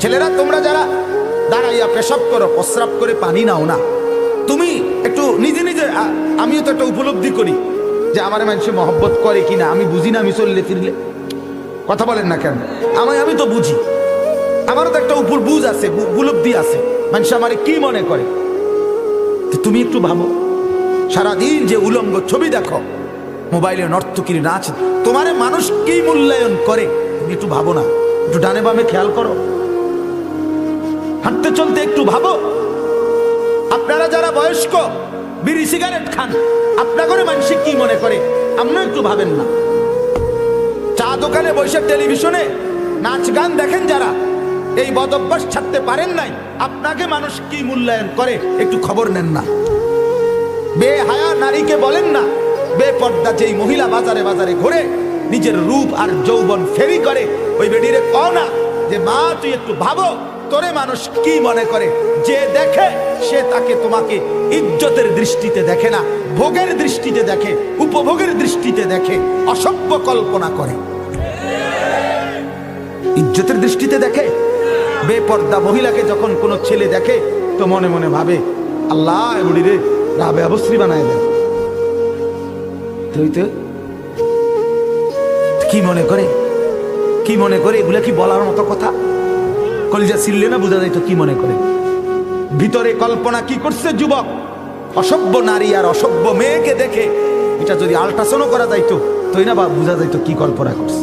ছেলেরা, তোমরা যারা দাঁড়াইয়া পেশাব করো, প্রস্রাব করে পানি নাও না। তুমি একটু নিজে নিজে আমিও তো একটা উপলব্ধি করি যে আমার মানুষে মহব্বত করে কিনা। আমি বুঝি না, আমি চললে ফিরলে। কথা বলেন না কেন? আমায়, আমি তো বুঝি। আমারও তো একটা উপর বুঝ আছে উপলব্ধি আছে। মানুষ আমার কি মনে করে? তুমি একটু ভাবো। সারাদিন যে উলঙ্গ ছবি দেখো, মোবাইলে নর্তকীর নাচ, তোমারে মানুষ কি মূল্যায়ন করে? তুমি একটু ভাবো না। একটু ডানে বামে খেয়াল করো। হাঁটতে চলতে একটু ভাবো। আপনারা যারা বয়স্ক, বিড়ি, সিগারেট খান আপনা করে মানুষ কি মনে করে? আপনিও একটু ভাবেন না। চা দোকানে বসে টেলিভিশনে নাচ গান দেখেন যারা, এই বদ অভ্যাস ছাড়তে পারেন নাই, আপনাকে মানুষ কি মূল্যায়ন করে? একটু খবর নেন না। বে হায়া নারীকে বলেন না, বেপর্দা যেই মহিলা বাজারে বাজারে ঘুরে, নিজের রূপ আর যৌবন ফেরি করে, ওই বেডিরে কও না যে, মা, তুই একটু ভাবো তোরে মানুষ কি মনে করে? যে দেখে, সে তাকে তোমাকে ইজ্জতের দৃষ্টিতে দেখে না, ভোগের দৃষ্টিতে দেখে, উপভোগের দৃষ্টিতে দেখে, অসভ্য কল্পনা করে। ইজ্জতের দৃষ্টিতে দেখে? বেপর্দা মহিলাকে যখন কোনো ছেলে দেখে, তো মনে মনে ভাবে, আল্লাহ রে রাবে অবশ্রী বানায় দেন। তুই তো কি মনে করে? কি মনে করে? এগুলা কি বলার মতো কথা? কলিজা ছিললে না বোঝা যাইতো কি মনে করে। ভিতরে কল্পনা কি করছে যুবক? অসভ্য নারী আর অসভ্য মেয়েকে দেখে এটা যদি আল্ট্রাসাউন্ড করা যাইতো তো না বা বোঝা যাইতো কি কল্পনা করছে।